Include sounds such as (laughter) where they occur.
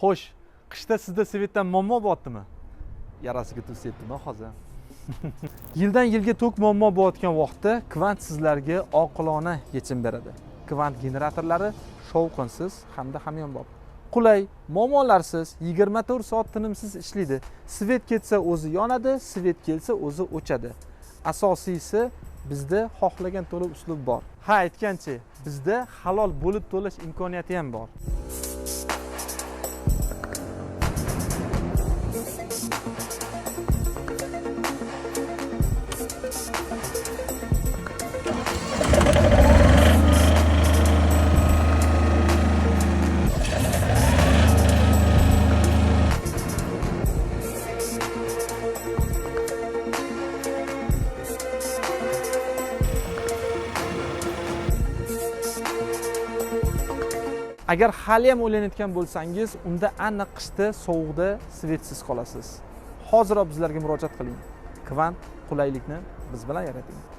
xo'sh qishda sizda svetdan muammo bo'lyaptimi yarasiga tuz sepdimi hozir? (laughs) Yildan yilga tok muammo bo'layotgan vaqtda kvant sizlarga oqilona yechim beradi. Kvant generatorlari shovqinsiz hamda hamyonbop. Qulay muammolarsiz 24 soat tinimsiz ishlaydi. Svet ketsa o'zi yonadi svet kelsa o'zi o'chadi. Asosiysi bizda xohlagan to'lov uslub bor. Ha aytgancha bizda halol bo'lib to'lash imkoniyati ham bor agar hali ham o'ylanayotgan bo'lsangiz unda aniq qishda sovuqda svetsiz qolasiz. Hoziroq bizlarga murojaat qiling. Kvant qulaylikni biz bilan yarating